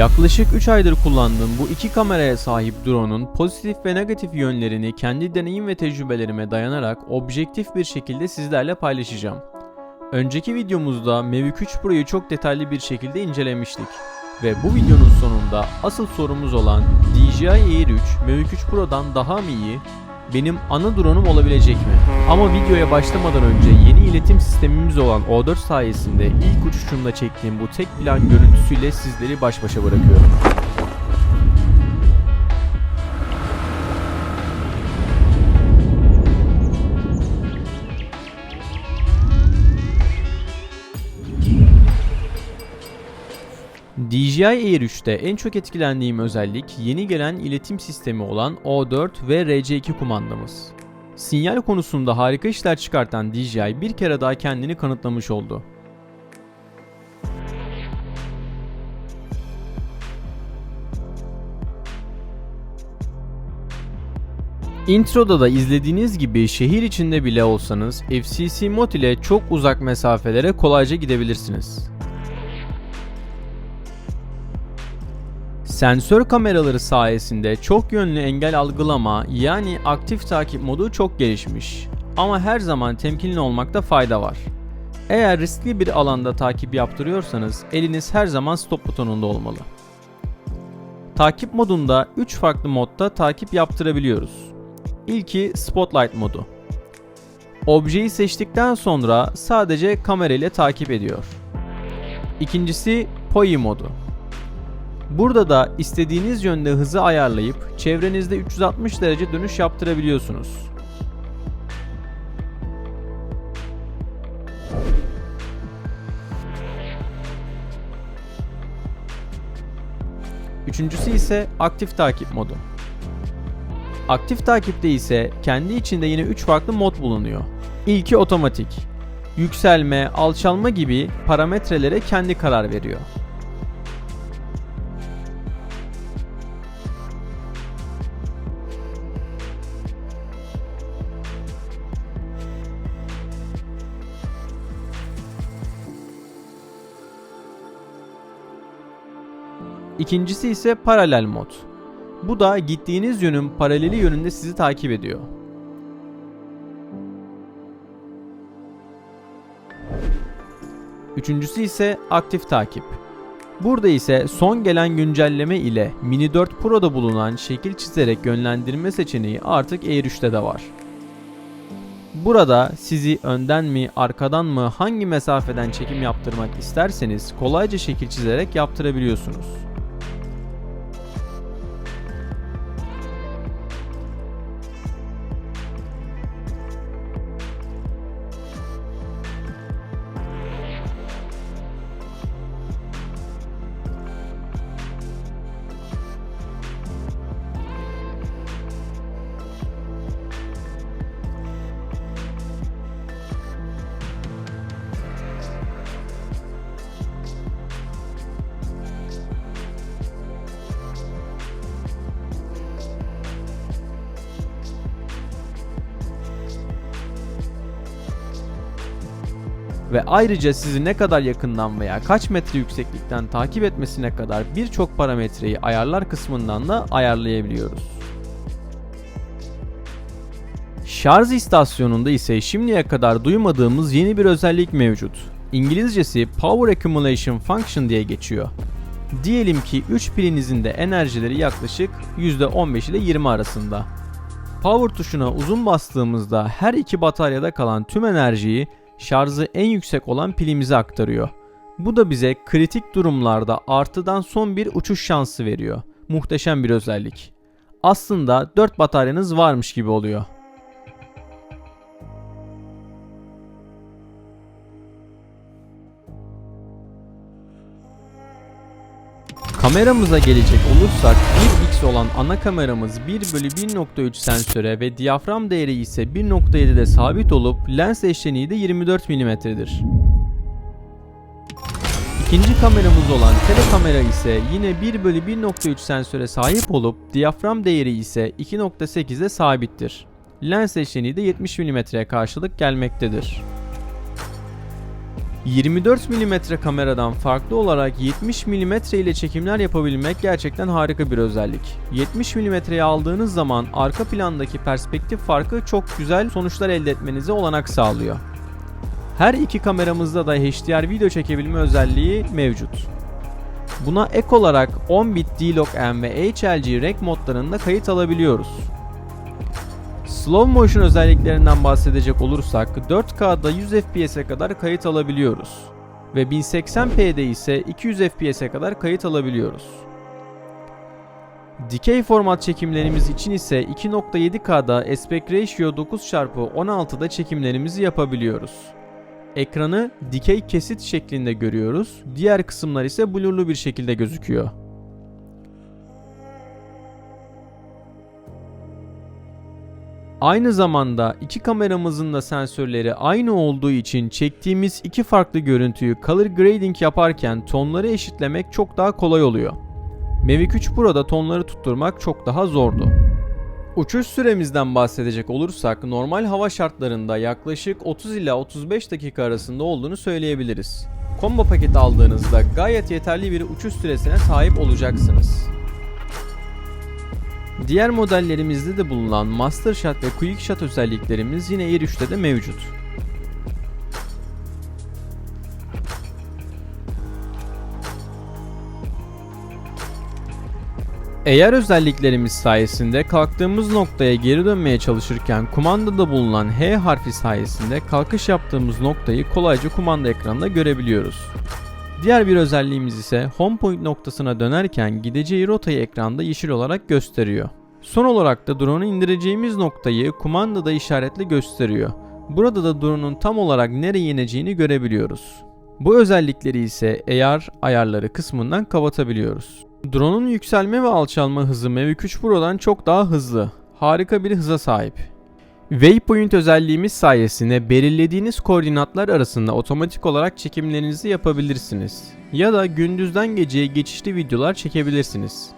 Yaklaşık 3 aydır kullandığım bu iki kameraya sahip drone'un pozitif ve negatif yönlerini kendi deneyim ve tecrübelerime dayanarak objektif bir şekilde sizlerle paylaşacağım. Önceki videomuzda Mavic 3 Pro'yu çok detaylı bir şekilde incelemiştik. Ve bu videonun sonunda asıl sorumuz olan DJI Air 3 Mavic 3 Pro'dan daha mı iyi, benim ana drone'um olabilecek mi? Ama videoya başlamadan önce yeni iletim sistemimiz olan O4 sayesinde ilk uçuşumda çektiğim bu tek plan görüntüsüyle sizleri baş başa bırakıyorum. DJI Air 3'te en çok etkilendiğim özellik yeni gelen iletim sistemi olan O4 ve RC2 kumandamız. Sinyal konusunda harika işler çıkartan DJI bir kere daha kendini kanıtlamış oldu. Introda da izlediğiniz gibi şehir içinde bile olsanız FCC mod ile çok uzak mesafelere kolayca gidebilirsiniz. Sensör kameraları sayesinde çok yönlü engel algılama yani aktif takip modu çok gelişmiş. Ama her zaman temkinli olmakta fayda var. Eğer riskli bir alanda takip yaptırıyorsanız eliniz her zaman stop butonunda olmalı. Takip modunda 3 farklı modda takip yaptırabiliyoruz. İlki Spotlight modu. Objeyi seçtikten sonra sadece kamera takip ediyor. İkincisi POI modu. Burada da istediğiniz yönde hızı ayarlayıp çevrenizde 360 derece dönüş yaptırabiliyorsunuz. Üçüncüsü ise aktif takip modu. Aktif takipte ise kendi içinde yine 3 farklı mod bulunuyor. İlki otomatik. Yükselme, alçalma gibi parametrelere kendi karar veriyor. İkincisi ise paralel mod. Bu da gittiğiniz yönün paraleli yönünde sizi takip ediyor. Üçüncüsü ise aktif takip. Burada ise son gelen güncelleme ile Mini 4 Pro'da bulunan şekil çizerek yönlendirme seçeneği artık Air 3'te de var. Burada sizi önden mi, arkadan mı, hangi mesafeden çekim yaptırmak isterseniz kolayca şekil çizerek yaptırabiliyorsunuz. Ve ayrıca sizi ne kadar yakından veya kaç metre yükseklikten takip etmesine kadar birçok parametreyi ayarlar kısmından da ayarlayabiliyoruz. Şarj istasyonunda ise şimdiye kadar duymadığımız yeni bir özellik mevcut. İngilizcesi Power Accumulation Function diye geçiyor. Diyelim ki 3 pilinizin de enerjileri yaklaşık %15 ile 20 arasında. Power tuşuna uzun bastığımızda her iki bataryada kalan tüm enerjiyi şarjı en yüksek olan pilimize aktarıyor. Bu da bize kritik durumlarda artıdan son bir uçuş şansı veriyor. Muhteşem bir özellik. Aslında 4 bataryanız varmış gibi oluyor. Kameramıza gelecek olursak 1x olan ana kameramız 1 bölü 1.3 sensöre ve diyafram değeri ise 1.7'de sabit olup lens eşleniği de 24 mm'dir. İkinci kameramız olan telekamera ise yine 1 bölü 1.3 sensöre sahip olup diyafram değeri ise 2.8'de sabittir. Lens eşleniği de 70 mm'ye karşılık gelmektedir. 24 mm kameradan farklı olarak 70 mm ile çekimler yapabilmek gerçekten harika bir özellik. 70 mm'ye aldığınız zaman arka plandaki perspektif farkı çok güzel sonuçlar elde etmenize olanak sağlıyor. Her iki kameramızda da HDR video çekebilme özelliği mevcut. Buna ek olarak 10 bit D-Log-M ve HLG renk modlarında kayıt alabiliyoruz. Slow motion özelliklerinden bahsedecek olursak 4K'da 100 FPS'e kadar kayıt alabiliyoruz ve 1080p'de ise 200 FPS'e kadar kayıt alabiliyoruz. Dikey format çekimlerimiz için ise 2.7K'da aspect ratio 9x16'da çekimlerimizi yapabiliyoruz. Ekranı dikey kesit şeklinde görüyoruz. Diğer kısımlar ise blurlu bir şekilde gözüküyor. Aynı zamanda iki kameramızın da sensörleri aynı olduğu için çektiğimiz iki farklı görüntüyü color grading yaparken tonları eşitlemek çok daha kolay oluyor. Mavic 3 Pro'da tonları tutturmak çok daha zordu. Uçuş süremizden bahsedecek olursak normal hava şartlarında yaklaşık 30 ila 35 dakika arasında olduğunu söyleyebiliriz. Combo paket aldığınızda gayet yeterli bir uçuş süresine sahip olacaksınız. Diğer modellerimizde de bulunan Master Shot ve Quick Shot özelliklerimiz yine Air 3'te de mevcut. Eğer özelliklerimiz sayesinde kalktığımız noktaya geri dönmeye çalışırken kumandada bulunan H harfi sayesinde kalkış yaptığımız noktayı kolayca kumanda ekranında görebiliyoruz. Diğer bir özelliğimiz ise home point noktasına dönerken gideceği rotayı ekranda yeşil olarak gösteriyor. Son olarak da drone'u indireceğimiz noktayı kumandada işaretle gösteriyor. Burada da drone'un tam olarak nereye ineceğini görebiliyoruz. Bu özellikleri ise AR ayarları kısmından kapatabiliyoruz. Drone'un yükselme ve alçalma hızı Mavic 3 Pro'dan çok daha hızlı. Harika bir hıza sahip. Waypoint özelliğimiz sayesinde belirlediğiniz koordinatlar arasında otomatik olarak çekimlerinizi yapabilirsiniz. Ya da gündüzden geceye geçişli videolar çekebilirsiniz.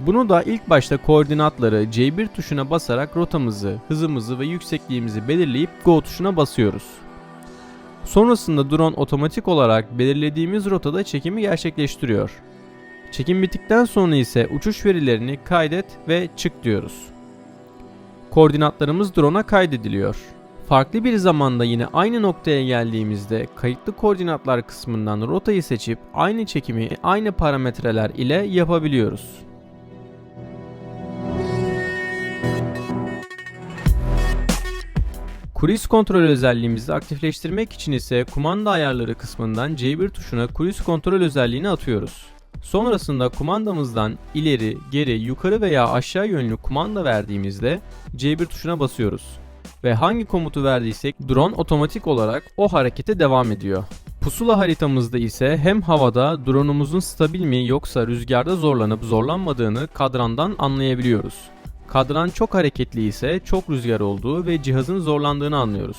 Bunu da ilk başta koordinatları C1 tuşuna basarak rotamızı, hızımızı ve yüksekliğimizi belirleyip Go tuşuna basıyoruz. Sonrasında drone otomatik olarak belirlediğimiz rotada çekimi gerçekleştiriyor. Çekim bittikten sonra ise uçuş verilerini kaydet ve çık diyoruz. Koordinatlarımız drone'a kaydediliyor. Farklı bir zamanda yine aynı noktaya geldiğimizde kayıtlı koordinatlar kısmından rotayı seçip aynı çekimi aynı parametreler ile yapabiliyoruz. Cruise kontrol özelliğimizi aktifleştirmek için ise kumanda ayarları kısmından C1 tuşuna cruise kontrol özelliğini atıyoruz. Sonrasında kumandamızdan ileri, geri, yukarı veya aşağı yönlü kumanda verdiğimizde C1 tuşuna basıyoruz. Ve hangi komutu verdiysek drone otomatik olarak o harekete devam ediyor. Pusula haritamızda ise hem havada drone'umuzun stabil mi yoksa rüzgarda zorlanıp zorlanmadığını kadrandan anlayabiliyoruz. Kadran çok hareketli ise çok rüzgar olduğu ve cihazın zorlandığını anlıyoruz.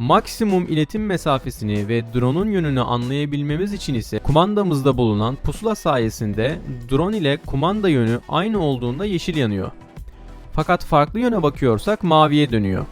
Maksimum iletim mesafesini ve drone'un yönünü anlayabilmemiz için ise kumandamızda bulunan pusula sayesinde drone ile kumanda yönü aynı olduğunda yeşil yanıyor. Fakat farklı yöne bakıyorsak maviye dönüyor.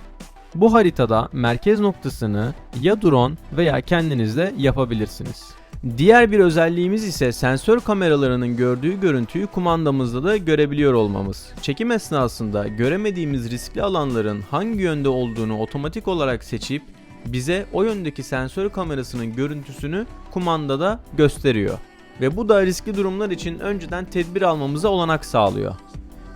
Bu haritada merkez noktasını ya drone veya kendiniz de yapabilirsiniz. Diğer bir özelliğimiz ise sensör kameralarının gördüğü görüntüyü kumandamızda da görebiliyor olmamız. Çekim esnasında göremediğimiz riskli alanların hangi yönde olduğunu otomatik olarak seçip bize o yöndeki sensör kamerasının görüntüsünü kumandada gösteriyor. Ve bu da riskli durumlar için önceden tedbir almamıza olanak sağlıyor.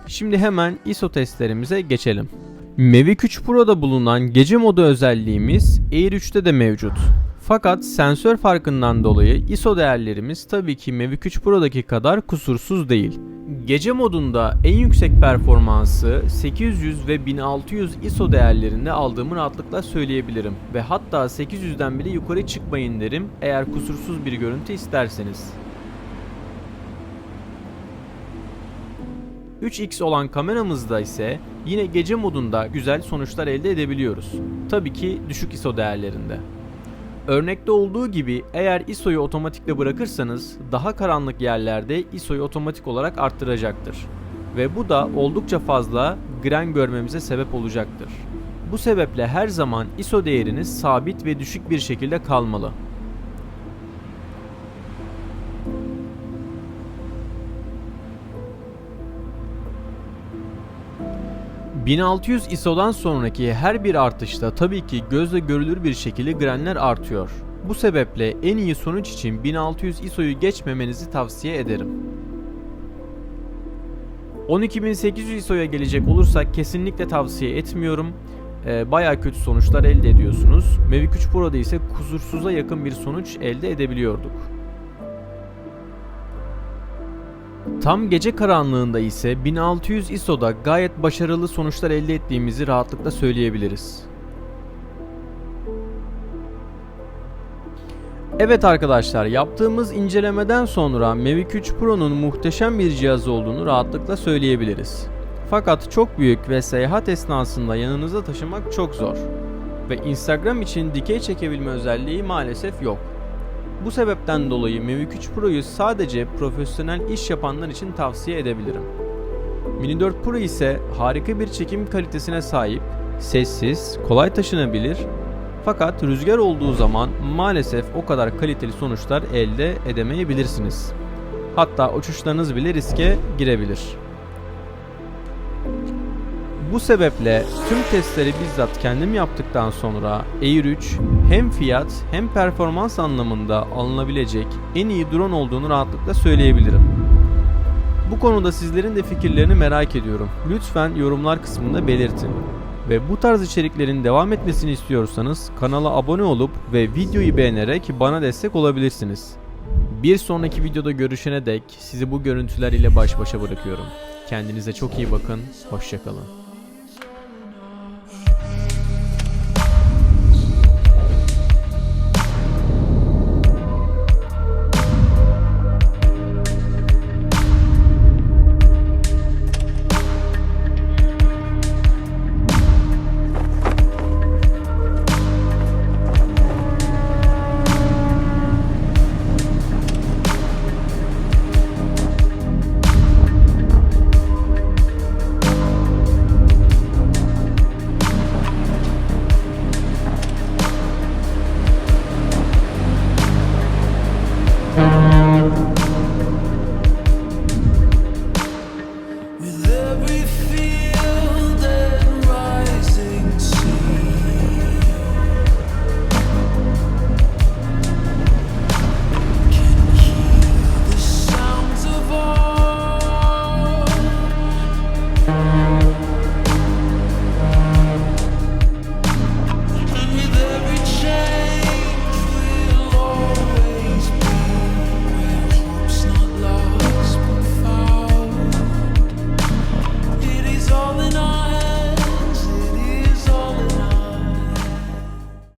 Şimdi hemen ISO testlerimize geçelim. Mavic 3 Pro'da bulunan gece modu özelliğimiz Air 3'te de mevcut. Fakat sensör farkından dolayı ISO değerlerimiz tabii ki Mavic 3 Pro'daki kadar kusursuz değil. Gece modunda en yüksek performansı 800 ve 1600 ISO değerlerinde aldığımı rahatlıkla söyleyebilirim. Ve hatta 800'den bile yukarı çıkmayın derim eğer kusursuz bir görüntü isterseniz. 3x olan kameramızda ise yine gece modunda güzel sonuçlar elde edebiliyoruz. Tabii ki düşük ISO değerlerinde. Örnekte olduğu gibi eğer ISO'yu otomatikle bırakırsanız daha karanlık yerlerde ISO'yu otomatik olarak arttıracaktır. Ve bu da oldukça fazla gren görmemize sebep olacaktır. Bu sebeple her zaman ISO değeriniz sabit ve düşük bir şekilde kalmalı. 1600 ISO'dan sonraki her bir artışta tabii ki gözle görülür bir şekilde grenler artıyor. Bu sebeple en iyi sonuç için 1600 ISO'yu geçmemenizi tavsiye ederim. 12800 ISO'ya gelecek olursak kesinlikle tavsiye etmiyorum. Ee, bayağı kötü sonuçlar elde ediyorsunuz. Mavic 3 Pro'da ise kusursuza yakın bir sonuç elde edebiliyorduk. Tam gece karanlığında ise 1600 ISO'da gayet başarılı sonuçlar elde ettiğimizi rahatlıkla söyleyebiliriz. Evet arkadaşlar yaptığımız incelemeden sonra Mavic 3 Pro'nun muhteşem bir cihaz olduğunu rahatlıkla söyleyebiliriz. Fakat çok büyük ve seyahat esnasında yanınızda taşımak çok zor. Ve Instagram için dikey çekebilme özelliği maalesef yok. Bu sebepten dolayı Mavic 3 Pro'yu sadece profesyonel iş yapanlar için tavsiye edebilirim. Mini 4 Pro ise harika bir çekim kalitesine sahip, sessiz, kolay taşınabilir fakat rüzgar olduğu zaman maalesef o kadar kaliteli sonuçlar elde edemeyebilirsiniz. Hatta uçuşlarınız bile riske girebilir. Bu sebeple tüm testleri bizzat kendim yaptıktan sonra Air 3 hem fiyat hem performans anlamında alınabilecek en iyi drone olduğunu rahatlıkla söyleyebilirim. Bu konuda sizlerin de fikirlerini merak ediyorum. Lütfen yorumlar kısmında belirtin. Ve bu tarz içeriklerin devam etmesini istiyorsanız kanala abone olup ve videoyu beğenerek bana destek olabilirsiniz. Bir sonraki videoda görüşene dek sizi bu görüntüler ile baş başa bırakıyorum. Kendinize çok iyi bakın, hoşçakalın.